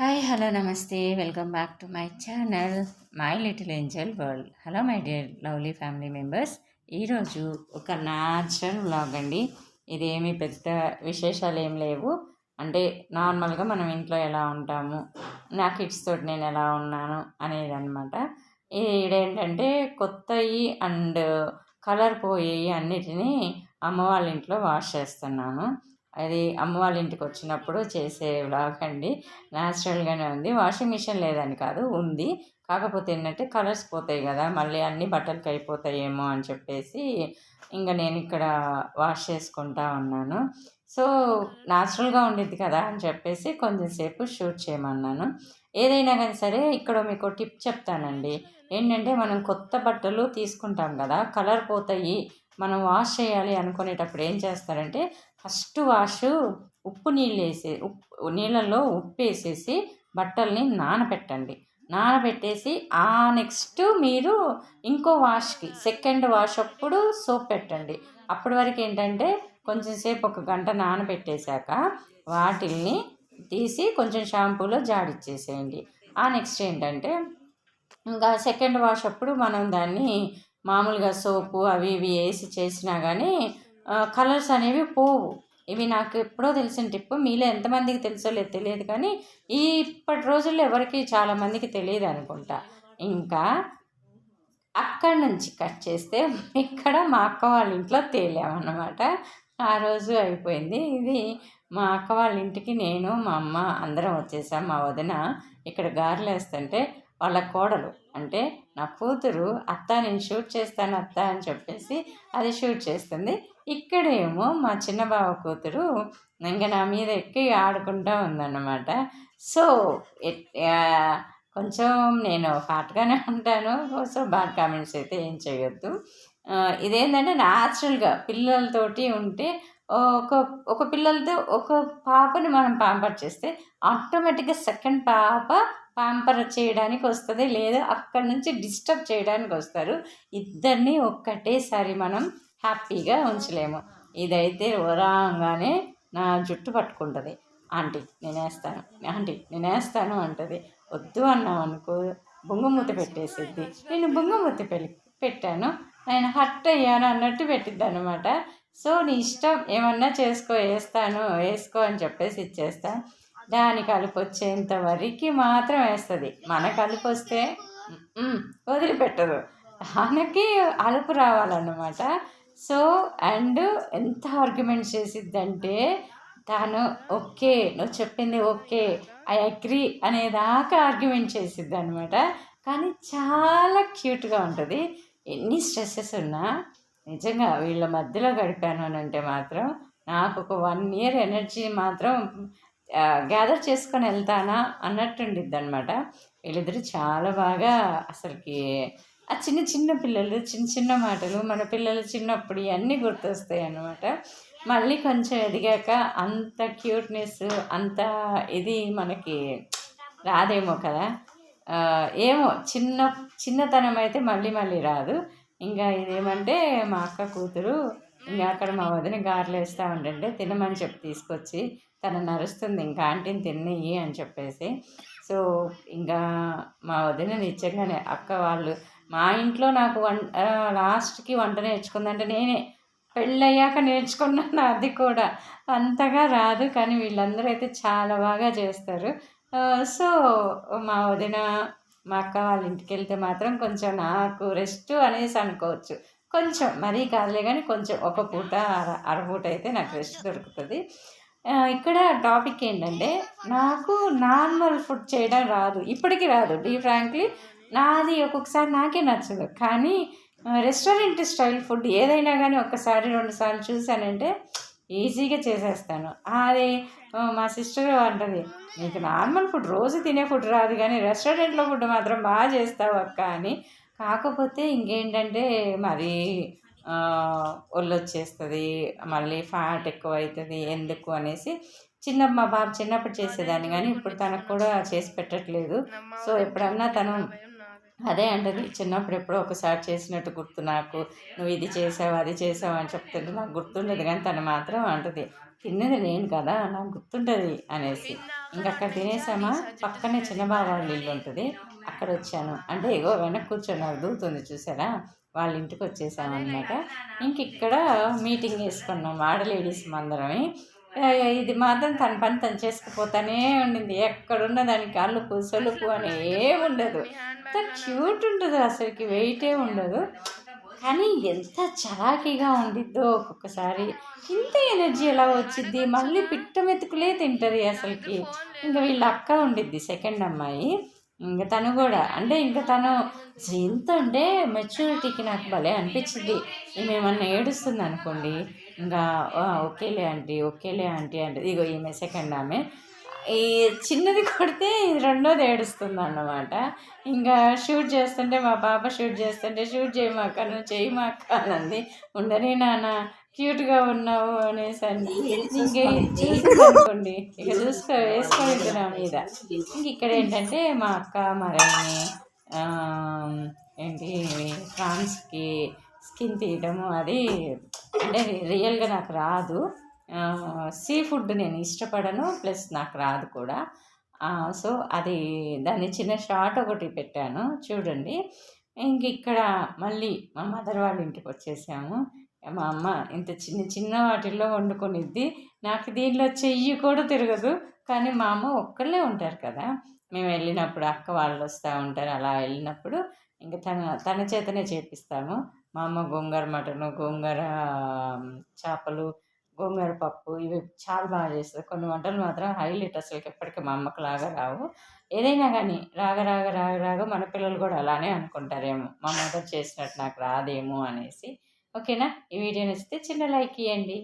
Hi hello నమస్తే welcome back to my channel my little angel world hello my dear lovely family members ఈరోజు ఒక natural vlog అండి. ఇదేమి పెద్ద విశేషాలు ఏం లేవు. అంటే నార్మల్గా మనం ఇంట్లో ఎలా ఉంటాము నా కిడ్స్ తోటి నేను ఎలా ఉన్నాను అనేది అనమాట ఇదేంటంటే కొత్తవి అండ్ కలర్ పోయేవి అన్నిటినీ అమ్మ వాళ్ళ ఇంట్లో వాష్ చేస్తున్నాను. అది అమ్మ వాళ్ళ ఇంటికి వచ్చినప్పుడు చేసే వ్లాగ్ అండి. న్యాచురల్గానే ఉంది. వాషింగ్ మిషన్ లేదని కాదు ఉంది. కాకపోతే ఏంటంటే కలర్స్ పోతాయి కదా మళ్ళీ అన్ని బట్టలకి అయిపోతాయేమో అని చెప్పేసి ఇంకా నేను ఇక్కడ వాష్ చేసుకుంటా ఉన్నాను. సో న్యాచురల్గా ఉండేది కదా అని చెప్పేసి కొంచెంసేపు షూట్ చేయమన్నాను. ఏదైనా కానీ సరే ఇక్కడ మీకు టిప్ చెప్తానండి. ఏంటంటే మనం కొత్త బట్టలు తీసుకుంటాం కదా కలర్ పోతాయి మనం వాష్ చేయాలి అనుకునేటప్పుడు ఏం చేస్తారంటే ఫస్ట్ వాష్ ఉప్పు నీళ్ళు వేసే ఉప్పు నీళ్ళల్లో ఉప్పు వేసేసి బట్టల్ని నానబెట్టండి నానబెట్టేసి ఆ నెక్స్ట్ మీరు ఇంకో వాష్కి సెకండ్ వాష్ అప్పుడు సోప్ పెట్టండి. అప్పటి వరకు ఏంటంటే కొంచెం సేపు ఒక గంట నానబెట్టేశాక వాటిల్ని తీసి కొంచెం షాంపూలో జాడిచ్చేసేయండి. ఆ నెక్స్ట్ ఏంటంటే ఇంకా సెకండ్ వాష్ అప్పుడు మనం దాన్ని మామూలుగా సోపు అవి ఇవి వేసి చేసినా కానీ కలర్స్ అనేవి పోవు. ఇవి నాకు ఎప్పుడో తెలిసిన టిప్పు. మీలో ఎంతమందికి తెలుసో లేదు తెలియదు కానీ ఈ ఇప్పటి రోజుల్లో ఎవరికి చాలామందికి తెలియదు అనుకుంటా. ఇంకా అక్కడి నుంచి కట్ చేస్తే ఇక్కడ మా అక్క వాళ్ళ ఇంట్లో తేలామన్నమాట. ఆ రోజు అయిపోయింది. ఇది మా అక్క వాళ్ళ ఇంటికి నేను మా అమ్మ అందరం వచ్చేసాం. మా వదిన ఇక్కడ గారెలు వేస్తుంటే వాళ్ళ కోడలు అంటే నా కూతురు అత్త నేను షూట్ చేస్తాను అత్త అని చెప్పేసి అది షూట్ చేస్తుంది. ఇక్కడేమో మా చిన్న బావ కూతురు ఇంకా నా మీద ఎక్కి ఆడుకుంటూ ఉందన్నమాట. సో కొంచెం నేను ఫాట్గానే ఉంటాను. సో బ్యాడ్ కామెంట్స్ అయితే ఏం చేయొద్దు. ఇదేంటంటే న్యాచురల్గా పిల్లలతోటి ఉంటే ఒక ఒక పిల్లలతో ఒక పాపని మనం పాంపర్ చేస్తే ఆటోమేటిక్గా సెకండ్ పాప పాంపర్ చేయడానికి వస్తుంది లేదా అక్కడి నుంచి డిస్టర్బ్ చేయడానికి వస్తారు. ఇద్దరిని ఒక్కటేసారి మనం హ్యాపీగా ఉంచలేము. ఇదైతే ఉరాంగానే నా జుట్టు పట్టుకుంటుంది. ఆంటీ నేనేస్తాను. ఆంటీ నేనేస్తాను అంటుంది. వద్దు అన్నావు అనుకో బొంగమూత పెట్టేసిద్ది. నేను బొంగమూత పెట్టాను. నేను హట్ అయ్యాను అన్నట్టు పెట్టిద్ది అనమాట సో నీ ఇష్టం. ఏమన్నా చేసుకో వేస్తాను వేసుకో అని చెప్పేసి ఇచ్చేస్తాను దాని కలుపు వచ్చేంత వరకు మాత్రం వేస్తుంది. మన కలుపు వస్తే వదిలిపెట్టదు. దానికి అలుపు రావాలన్నమాట. సో అండ్ ఎంత ఆర్గ్యుమెంట్ చేసిద్దంటే తాను ఓకే నువ్వు చెప్పింది ఓకే ఐ అగ్రీ అనేదాకా ఆర్గ్యుమెంట్ చేసిద్ది అనమాట కానీ చాలా క్యూట్గా ఉంటుంది. ఎన్ని స్ట్రెస్సెస్ ఉన్నా నిజంగా వీళ్ళ మధ్యలో గడిపాను అని అంటే మాత్రం నాకు ఒక వన్ ఇయర్ ఎనర్జీ మాత్రం గ్యాదర్ చేసుకొని వెళ్తానా అన్నట్టుండిద్ది అనమాట వీళ్ళిద్దరు చాలా బాగా అసలుకి ఆ చిన్న చిన్న పిల్లలు చిన్న చిన్న మాటలు మన పిల్లలు చిన్నప్పుడు ఇవన్నీ గుర్తొస్తాయి అన్నమాట. మళ్ళీ కొంచెం ఎదిగాక అంత క్యూట్నెస్ అంత ఇది మనకి రాదేమో కదా. ఏమో చిన్న చిన్నతనం అయితే మళ్ళీ మళ్ళీ రాదు. ఇంకా ఇదేమంటే మా అక్క కూతురు ఇంకా అక్కడ మా వదిన గారెలు వేస్తూ ఉండంటే తినమని చెప్పి తీసుకొచ్చి తను నరుస్తుంది ఇంకా ఆంటీని తిన్నయ్యి అని చెప్పేసి. సో ఇంకా మా వదిన నిజంగానే అక్క వాళ్ళు మా ఇంట్లో నాకు వం లాస్ట్కి వంట నేర్చుకుందంటే నేనే పెళ్ళయ్యాక నేర్చుకున్నాను అది కూడా. అంతగా రాదు కానీ వీళ్ళందరూ అయితే చాలా బాగా చేస్తారు. సో మా వదిన మా అక్క వాళ్ళ ఇంటికి వెళ్తే మాత్రం కొంచెం నాకు రెస్ట్ అనేసి అనుకోవచ్చు. కొంచెం మరీ కాదులే కానీ కొంచెం ఒక పూట అర అరపూట అయితే నాకు రెస్ట్ దొరుకుతుంది. ఇక్కడ టాపిక్ ఏంటంటే నాకు నార్మల్ ఫుడ్ చేయడం రాదు. ఇప్పటికీ రాదు. డీ ఫ్రాంక్లీ నాది ఒక్కొక్కసారి నాకే నచ్చదు. కానీ రెస్టారెంట్ స్టైల్ ఫుడ్ ఏదైనా కానీ ఒక్కసారి రెండుసార్లు చూసానంటే ఈజీగా చేసేస్తాను. అది మా సిస్టర్ అంటది నీకు నార్మల్ ఫుడ్ రోజు తినే ఫుడ్ రాదు కానీ రెస్టారెంట్లో ఫుడ్ మాత్రం బాగా చేస్తావు అక్క అని. కాకపోతే ఇంకేంటంటే మరి ఒళ్ళు వచ్చేస్తుంది మళ్ళీ ఫ్యాట్ ఎక్కువ అవుతుంది ఎందుకు అనేసి చిన్న మా బాబు చిన్నప్పుడు చేసేదాన్ని కానీ ఇప్పుడు తనకు కూడా చేసి పెట్టట్లేదు. సో ఎప్పుడన్నా తను అదే అంటది చిన్నప్పుడు ఎప్పుడో ఒకసారి చేసినట్టు గుర్తు నాకు. నువ్వు ఇది చేసావు అది చేసావు అని చెప్తుంటే నాకు గుర్తుండదు కానీ తను మాత్రం అంటది తిన్నది నేను కదా నాకు గుర్తుంటుంది అనేసి. ఇంకక్కడ తినేసామా? పక్కనే చిన్న వాళ్ళ ఇల్లు ఉంటుంది. అక్కడ వచ్చాను. అంటే ఇగో వెనక్కి కూర్చొని దూతుంది చూసారా? వాళ్ళ ఇంటికి వచ్చేసామన్నమాట. ఇంక ఇక్కడ మీటింగ్ వేసుకున్నాం. ఆడ లేడీస్ అందరమే ఇది మాత్రం తన పని తను చేసుకుపోతానే ఉండింది. ఎక్కడున్న దానికి అల్లుపు సొలుపు అని ఉండదు. ఎంత క్యూట్ ఉండదు అసలుకి వెయిటే ఉండదు. కానీ ఎంత చలాకీగా ఉండిద్దో ఒక్కొక్కసారి. ఇంత ఎనర్జీ ఎలా వచ్చిద్ది? మళ్ళీ పిట్ట మెతుకులే తింటుంది అసలుకి. ఇంకా వీళ్ళ అక్క ఉండిద్ది సెకండ్ అమ్మాయి. ఇంకా తను కూడా. అంటే ఇంకా తను ఎంత అంటే మెచ్యూరిటీకి నాకు భలే అనిపించింది ఈమె ఏమన్నా ఏడుస్తుంది అనుకోండి ఇంకా ఓకేలే ఆంటీ ఓకేలే ఆంటీ అంటే ఇగో ఈమె సెకండ్ ఆమె ఈ చిన్నది కొడితే రెండోది ఏడుస్తుంది అన్నమాట ఇంకా షూట్ చేస్తుంటే మా పాప షూట్ చేస్తుంటే షూట్ చేయమాక నువ్వు చేయమాక అనంది ఉండని నాన్న క్యూట్గా ఉన్నావు అనేసి అండి ఇంకే అనుకోండి ఇక చూసుకో వేసుకొని నా మీద. ఇంక ఇక్కడ ఏంటంటే మా అక్క మరైని ఏంటి ఫ్రాన్స్కి స్కిన్ తీయడము అది అంటే రియల్గా నాకు రాదు. సీ ఫుడ్ నేను ఇష్టపడను ప్లస్ నాకు రాదు కూడా. సో అది దాన్ని చిన్న షార్ట్ ఒకటి పెట్టాను చూడండి. ఇంక ఇక్కడ మళ్ళీ మా మదర్ వాళ్ళ ఇంటికి వచ్చేసాము. మా అమ్మ ఇంత చిన్న చిన్న వాటిల్లో వండుకొనిద్ది. నాకు దీనిలో చెయ్యి కూడా తిరగదు కానీ మా అమ్మ ఒక్కళ్ళే ఉంటారు కదా. మేము వెళ్ళినప్పుడు అక్క వాళ్ళు వస్తూ ఉంటారు అలా వెళ్ళినప్పుడు ఇంకా తన తన చేతనే చేపిస్తాము. మా అమ్మ గోంగూర మటను గోంగూర చేపలు గోంగూర పప్పు ఇవి చాలా బాగా చేస్తుంది. కొన్ని వంటలు మాత్రం హైలైట్ అసలు ఎప్పటికీ మా అమ్మకు లాగా రావు. ఏదైనా కానీ రాగ రాగ రాగ రాగ మన పిల్లలు కూడా అలానే అనుకుంటారేమో. మా మదర్ చేసినట్టు నాకు రాదేమో అనేసి. ఓకేనా? ఈ వీడియో నచ్చితే చిన్న లైక్ ఇవ్వండి